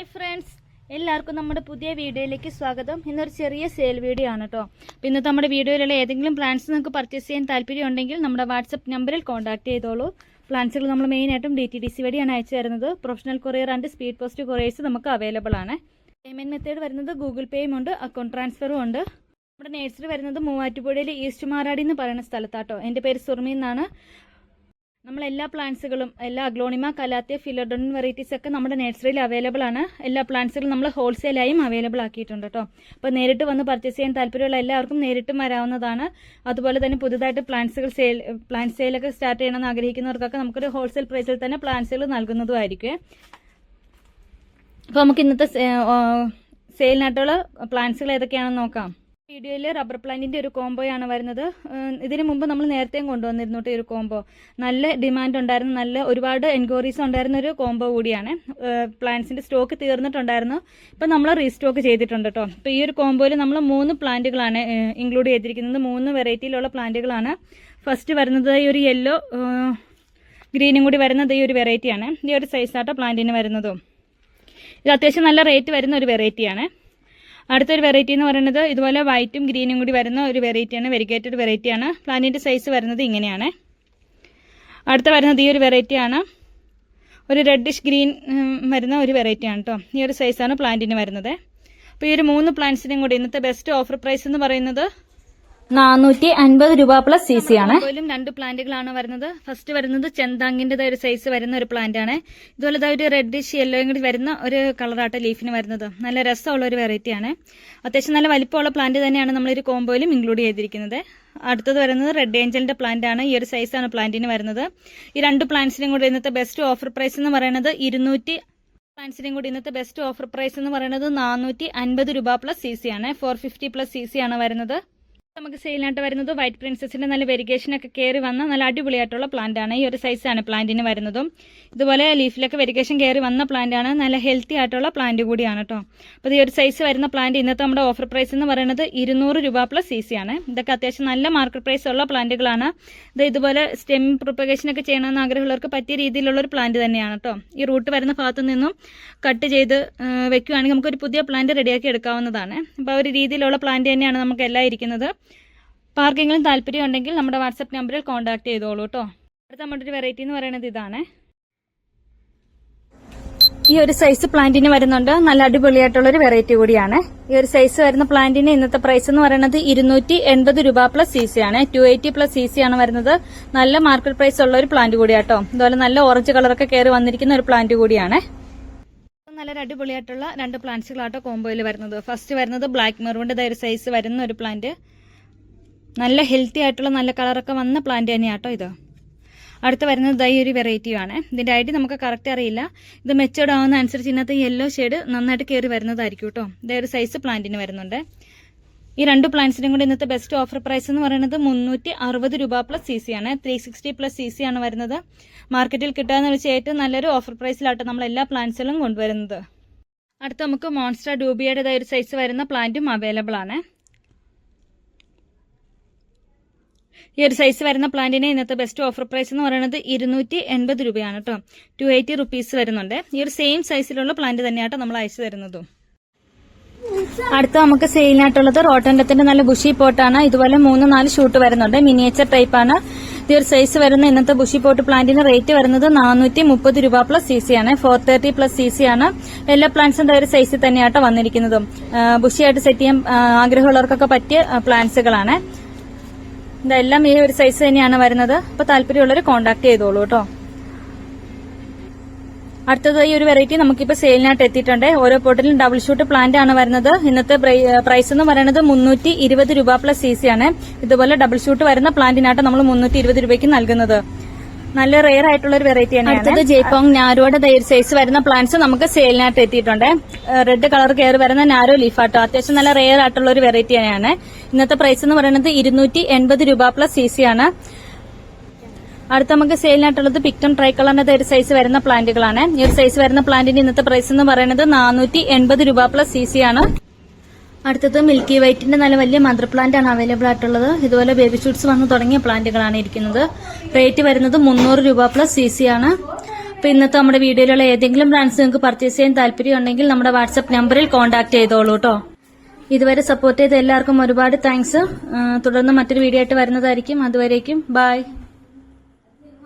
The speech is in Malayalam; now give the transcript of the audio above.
Hi friends. എല്ലാവർക്കും നമ്മുടെ പുതിയ വീഡിയോയിലേക്ക് സ്വാഗതം. ഇന്നൊരു ചെറിയ സെയിൽ വീഡിയോ ആണ് കേട്ടോ അപ്പോൾ ഇന്നത്തെ നമ്മുടെ വീഡിയോയിലുള്ള ഏതെങ്കിലും പ്ലാൻസ് നിങ്ങൾക്ക് പർച്ചേസ് ചെയ്യാൻ താല്പര്യം ഉണ്ടെങ്കിൽ നമ്മുടെ വാട്സപ്പ് നമ്പറിൽ കോൺടാക്ട് ചെയ്തോളൂ. പ്ലാൻസുകൾ നമ്മൾ മെയിനായിട്ടും ഡി ടി ഡി സി വഴിയാണ് അയച്ചു തരുന്നത്. Professional courier and speed post couriers നമുക്ക് അവൈലബിൾ ആണ്. പേയ്മെന്റ് മെത്തേഡ് വരുന്നത് ഗൂഗിൾ പേയും ഉണ്ട് അക്കൗണ്ട് ട്രാൻസ്ഫറും ഉണ്ട്. നമ്മുടെ നേഴ്സറി വരുന്നത് മൂവാറ്റുപുഴയിൽ ഈസ്റ്റ് മാറാടി എന്ന് പറയുന്ന സ്ഥലത്താട്ടോ എന്റെ പേര് സുർമി എന്നാണ്. നമ്മൾ എല്ലാ പ്ലാന്റ്സുകളും എല്ലാ അഗ്ലോണിമ കലാത്തിയ ഫിലോഡോൺ വെറൈറ്റീസ് ഒക്കെ നമ്മുടെ നഴ്സറിയിൽ അവൈലബിൾ ആണ്. എല്ലാ പ്ലാന്റ്സുകളും നമ്മൾ ഹോൾസെയിലായും അവൈലബിൾ ആക്കിയിട്ടുണ്ട് കേട്ടോ അപ്പോൾ നേരിട്ട് വന്ന് പർച്ചേസ് ചെയ്യാൻ താല്പര്യമുള്ള എല്ലാവർക്കും നേരിട്ടും വരാവുന്നതാണ്. അതുപോലെ തന്നെ പുതുതായിട്ട് പ്ലാന്റ്സുകൾ സെയിൽ പ്ലാന്റ് സെയിലൊക്കെ സ്റ്റാർട്ട് ചെയ്യണമെന്ന് ആഗ്രഹിക്കുന്നവർക്കൊക്കെ നമുക്കൊരു ഹോൾസെയിൽ പ്രൈസിൽ തന്നെ പ്ലാന്റ്സുകൾ നൽകുന്നതുമായിരിക്കും അപ്പോൾ നമുക്ക് ഇന്നത്തെ സെയിലിനായിട്ടുള്ള പ്ലാന്റ്സുകൾ ഏതൊക്കെയാണെന്ന് നോക്കാം. വീഡിയോയിൽ റബ്ബർ പ്ലാന്റിന്റെ ഒരു കോംബോയാണ് വരുന്നത്. ഇതിനു മുമ്പ് നമ്മൾ നേരത്തെയും കൊണ്ടുവന്നിരുന്നു കേട്ടോ ഒരു കോംബോ നല്ല ഡിമാൻഡ് ഉണ്ടായിരുന്നു. നല്ല ഒരുപാട് എൻക്വയറീസ് ഉണ്ടായിരുന്ന ഒരു കോംബോ കൂടിയാണ്. പ്ലാന്റ്സിന്റെ സ്റ്റോക്ക് തീർന്നിട്ടുണ്ടായിരുന്നു. ഇപ്പം നമ്മൾ റീസ്റ്റോക്ക് ചെയ്തിട്ടുണ്ട് കേട്ടോ അപ്പോൾ ഈ ഒരു കോംബോയിൽ നമ്മൾ മൂന്ന് പ്ലാന്റുകളാണ് ഇൻക്ലൂഡ് ചെയ്തിരിക്കുന്നത്. മൂന്ന് വെറൈറ്റിയിലുള്ള പ്ലാന്റുകളാണ് ഫസ്റ്റ് വരുന്നത് ഈ ഒരു യെല്ലോ ഗ്രീനും കൂടി വരുന്നത് ഈ ഒരു വെറൈറ്റിയാണ് ഈ ഒരു സൈസ് ആട്ടോ പ്ലാന്റിന് വരുന്നതും. ഇത് അത്യാവശ്യം നല്ല റേറ്റ് വരുന്ന ഒരു വെറൈറ്റിയാണ് അടുത്തൊരു വെറൈറ്റി എന്ന് പറയുന്നത് ഇതുപോലെ വൈറ്റും ഗ്രീനും കൂടി വരുന്ന ഒരു വെറൈറ്റിയാണ് വെരിഗേറ്റഡ് വെറൈറ്റിയാണ് പ്ലാന്റിന്റെ സൈസ് വരുന്നത് ഇങ്ങനെയാണ്. അടുത്ത വരുന്നത് ഈ ഒരു വെറൈറ്റിയാണ് ഒരു റെഡിഷ് ഗ്രീൻ വരുന്ന ഒരു വെറൈറ്റിയാണ് കേട്ടോ ഈ ഒരു സൈസാണ് പ്ലാന്റിന് വരുന്നത്. അപ്പോൾ ഈ ഒരു മൂന്ന് പ്ലാന്റ്സിനും കൂടി ഇന്നത്തെ ബെസ്റ്റ് ഓഫർ പ്രൈസ് എന്ന് പറയുന്നത് നാനൂറ്റി അൻപത് രൂപ പ്ലസ് സി സി ആണ്. രണ്ട് പ്ലാന്റുകളാണ് വരുന്നത്. ഫസ്റ്റ് വരുന്നത് ചെന്താങ്ങിന്റെ ഒരു സൈസ് വരുന്ന ഒരു പ്ലാന്റ് ആണ്. ഇതുപോലെ ഒരു റെഡിഷ് യെല്ലോയും കൂടി വരുന്ന ഒരു കളറാട്ട ലീഫിന് വരുന്നത്. നല്ല രസമുള്ള ഒരു വെറൈറ്റി ആണ്. അത്യാവശ്യം നല്ല വലിപ്പമുള്ള പ്ലാന്റ് തന്നെയാണ് നമ്മൾ ഒരു കോമ്പോയിലും ഇൻക്ലൂഡ് ചെയ്തിരിക്കുന്നത്. അടുത്തത് വരുന്നത് റെഡ് ഏഞ്ചലിന്റെ പ്ലാന്റ് ആണ്. ഈ ഒരു സൈസാണ് പ്ലാന്റിന് വരുന്നത്. ഈ രണ്ട് പ്ലാന്റ്സിനും കൂടി ഇന്നത്തെ ബെസ്റ്റ് ഓഫർ പ്രൈസ് എന്ന് പറയുന്നത് ഇരുന്നൂറ്റി പ്ലാന്റ്സിനും കൂടി ഇന്നത്തെ ബെസ്റ്റ് ഓഫർ പ്രൈസ് എന്ന് പറയുന്നത് നാനൂറ്റി അൻപത് രൂപ പ്ലസ് സി സി ആണ്. Four fifty plus C C ആണ് വരുന്നത്. നമുക്ക് സെയിലായിട്ട് വരുന്നത് വൈറ്റ് പ്രിൻസസിന്റെ നല്ല വെരിഗേഷൻ ഒക്കെ കയറി വന്ന നല്ല അടിപൊളിയായിട്ടുള്ള പ്ലാന്റ് ആണ്. ഈ ഒരു സൈസാണ് പ്ലാന്റിന് വരുന്നതും. ഇതുപോലെ ലീഫിലൊക്കെ വെരിഗേഷൻ കയറി വന്ന പ്ലാന്റ് ആണ്. നല്ല ഹെൽത്തി ആയിട്ടുള്ള പ്ലാന്റ് കൂടിയാണ് കേട്ടോ അപ്പോൾ ഈ ഒരു സൈസ് വരുന്ന പ്ലാന്റ് ഇന്നത്തെ നമ്മുടെ ഓഫർ പ്രൈസ് എന്ന് പറയുന്നത് ഇരുന്നൂറ് രൂപ പ്ലസ് സി സി ആണ്. ഇതൊക്കെ അത്യാവശ്യം നല്ല മാർക്കറ്റ് പ്രൈസ് ഉള്ള പ്ലാന്റുകളാണ് ഇത് ഇതുപോലെ സ്റ്റെം പ്രൊപ്പഗേഷൻ ഒക്കെ ചെയ്യണമെന്ന് ആഗ്രഹമുള്ളവർക്ക് പറ്റിയ രീതിയിലുള്ള ഒരു പ്ലാന്റ് തന്നെയാണ് കേട്ടോ ഈ റൂട്ട് വരുന്ന ഭാഗത്തു നിന്നും കട്ട് ചെയ്ത് വെക്കുകയാണെങ്കിൽ നമുക്കൊരു പുതിയ പ്ലാന്റ് റെഡിയാക്കി എടുക്കാവുന്നതാണ്. അപ്പോൾ ആ ഒരു രീതിയിലുള്ള പ്ലാന്റ് തന്നെയാണ് നമുക്ക് എല്ലാം ഇരിക്കുന്നത്. ആർക്കെങ്കിലും താല്പര്യം ഉണ്ടെങ്കിൽ നമ്മുടെ വാട്സപ്പ് നമ്പറിൽ കോൺടാക്ട് ചെയ്തോളൂ കേട്ടോ. അടുത്ത നമ്മുടെ ഒരു വെറൈറ്റി എന്ന് പറയുന്നത് ഇതാണ്. ഈ ഒരു സൈസ് പ്ലാന്റിന് വരുന്നുണ്ട്. നല്ല അടിപൊളിയായിട്ടുള്ള ഒരു വെറൈറ്റി കൂടിയാണ്. ഈ ഒരു സൈസ് വരുന്ന പ്ലാന്റിന് ഇന്നത്തെ പ്രൈസ് എന്ന് പറയുന്നത് ഇരുന്നൂറ്റി എൺപത് രൂപ പ്ലസ് സി സി ആണ്. Two eighty plus C C ആണ് വരുന്നത്. നല്ല മാർക്കറ്റ് പ്രൈസ് ഉള്ള ഒരു പ്ലാന്റ് കൂടിയാട്ടോ അതുപോലെ നല്ല ഓറഞ്ച് കളറൊക്കെ കയറി വന്നിരിക്കുന്ന ഒരു പ്ലാന്റ് കൂടിയാണ്. നല്ല അടിപൊളിയായിട്ടുള്ള രണ്ട് പ്ലാന്റ്സുകളാട്ടോ കോമ്പോയിൽ വരുന്നത്. ഫസ്റ്റ് വരുന്നത് ബ്ലാക്ക് മെറൂണിന്റെ ഒരു സൈസ് വരുന്ന ഒരു പ്ലാന്റ് നല്ല ഹെൽത്തി ആയിട്ടുള്ള നല്ല കളറൊക്കെ വന്ന പ്ലാന്റ് തന്നെയാണ് കേട്ടോ ഇത്. അടുത്ത് വരുന്നത് ദൈ ഒരു വെറൈറ്റിയാണ് ഇതിന്റെ ഐഡി നമുക്ക് കറക്റ്റ് അറിയില്ല. ഇത് മെച്ചോർഡ് ആവുന്ന അനുസരിച്ച് ഇന്നത്തെ യെല്ലോ ഷെയ്ഡ് നന്നായിട്ട് കയറി വരുന്നതായിരിക്കും കേട്ടോ ഇതേ ഒരു സൈസ് പ്ലാന്റിന് വരുന്നുണ്ട്. ഈ രണ്ട് പ്ലാന്റ്സിനും കൂടി ഇന്നത്തെ ബെസ്റ്റ് ഓഫർ പ്രൈസ് എന്ന് പറയുന്നത് മുന്നൂറ്റി അറുപത് രൂപ പ്ലസ് സി സി ആണ്. Three sixty plus C C ആണ് വരുന്നത്. മാർക്കറ്റിൽ കിട്ടാന്ന് വെച്ചാൽ ഏറ്റവും നല്ലൊരു ഓഫർ പ്രൈസിലാട്ടോ നമ്മൾ എല്ലാ പ്ലാന്റ്സിലും കൊണ്ടുവരുന്നത്. അടുത്ത് നമുക്ക് മോൺസ്റ്റർ ഡൂബിയുടേതായ ഒരു സൈസ് വരുന്ന പ്ലാന്റും അവൈലബിൾ ആണ്. ഈ ഒരു സൈസ് വരുന്ന പ്ലാന്റിന് ഇന്നത്തെ ബെസ്റ്റ് ഓഫർ പ്രൈസ് എന്ന് പറയുന്നത് ഇരുന്നൂറ്റി എൺപത് രൂപയാണ് കേട്ടോ ടു എയ്റ്റി റുപ്പീസ് വരുന്നുണ്ട്. ഈ ഒരു സെയിം സൈസിലുള്ള പ്ലാന്റ് തന്നെയാട്ടോ നമ്മൾ അയച്ചു തരുന്നതും. അടുത്ത നമുക്ക് സെയിലിനായിട്ടുള്ളത് റോട്ടൻഡത്തിന്റെ നല്ല ബുഷി പോട്ടാണ് ഇതുപോലെ മൂന്ന് നാല് ഷൂട്ട് വരുന്നുണ്ട്. മിനിയേച്ചർ ടൈപ്പ് ആണ്. ഈ ഒരു സൈസ് വരുന്ന ഇന്നത്തെ ബുഷി പോട്ട് പ്ലാന്റിന് റേറ്റ് വരുന്നത് നാനൂറ്റി മുപ്പത് രൂപ പ്ലസ് സി സി ആണ്. Four thirty plus C C ആണ്. എല്ലാ പ്ലാന്റ്സും ഒരു സൈസിൽ തന്നെയാട്ടോ വന്നിരിക്കുന്നതും. ബുഷിയായിട്ട് സെറ്റ് ചെയ്യാൻ ആഗ്രഹമുള്ളവർക്കൊക്കെ പറ്റിയ പ്ലാന്റ്സുകളാണ് ഇതെല്ലാം ഈ ഒരു സൈസ് തന്നെയാണ് വരുന്നത്. അപ്പൊ താല്പര്യമുള്ളവർ കോണ്ടാക്ട് ചെയ്തോളൂ കേട്ടോ. അടുത്തത് ഈ ഒരു വെറൈറ്റി നമുക്കിപ്പോൾ സെയിലിനായിട്ട് എത്തിയിട്ടുണ്ട്. ഓരോ പോട്ടിലും ഡബിൾ ഷൂട്ട് പ്ലാന്റ് ആണ് വരുന്നത്. ഇന്നത്തെ പ്രൈസ് എന്ന് പറയുന്നത് മുന്നൂറ്റി ഇരുപത് രൂപ പ്ലസ് സി ആണ്. ഇതുപോലെ ഡബിൾ ഷൂട്ട് വരുന്ന പ്ലാന്റിനായിട്ട് നമ്മൾ മുന്നൂറ്റി രൂപയ്ക്ക് നൽകുന്നത്. നല്ല റെയർ ആയിട്ടുള്ള ഒരു വെറൈറ്റി ആണ് അടുത്തത് ജയ്പോങ് നാരോയുടെ സൈസ് വരുന്ന പ്ലാന്റ്സ് നമുക്ക് സെയിലിനായിട്ട് എത്തിയിട്ടുണ്ട്. റെഡ് കളർ കയറി വരുന്ന നാരോ ലീഫാട്ടോ അത്യാവശ്യം നല്ല റെയർ ആയിട്ടുള്ള ഒരു വെറൈറ്റി തന്നെയാണ്. ഇന്നത്തെ പ്രൈസ് എന്ന് പറയുന്നത് ഇരുന്നൂറ്റി എൺപത് രൂപ പ്ലസ് സി സി ആണ്. അടുത്ത നമുക്ക് സെയിലിനായിട്ടുള്ളത് പിക്ടം ട്രൈ കളറിന്റെ ഒരു സൈസ് വരുന്ന പ്ലാന്റുകളാണ് ഈ ഒരു സൈസ് വരുന്ന പ്ലാന്റിന്റെ ഇന്നത്തെ പ്രൈസ് എന്ന് പറയുന്നത് നാനൂറ്റി രൂപ പ്ലസ് സി സി ആണ്. അടുത്തത് മിൽക്കി വൈറ്റിന്റെ നല്ല വലിയ മദർ പ്ലാന്റ് ആണ് അവൈലബിൾ ആയിട്ടുള്ളത്. ഇതുപോലെ ബേബി ഷൂട്ട്സ് വന്ന് തുടങ്ങിയ പ്ലാന്റുകളാണ് ഇരിക്കുന്നത്. റേറ്റ് വരുന്നത് മുന്നൂറ് രൂപ പ്ലസ് സി സി ആണ്. അപ്പൊ ഇന്നത്തെ നമ്മുടെ വീഡിയോയിലുള്ള ഏതെങ്കിലും ബ്രാൻഡ്സ് നിങ്ങൾക്ക് പർച്ചേസ് ചെയ്യാൻ താല്പര്യം ഉണ്ടെങ്കിൽ നമ്മുടെ വാട്സ്ആപ്പ് നമ്പറിൽ കോൺടാക്ട് ചെയ്തോളൂ കേട്ടോ ഇതുവരെ സപ്പോർട്ട് ചെയ്ത എല്ലാവർക്കും ഒരുപാട് താങ്ക്സ് തുടർന്ന് മറ്റൊരു വീഡിയോ ആയിട്ട് വരുന്നതായിരിക്കും. അതുവരേക്കും ബൈ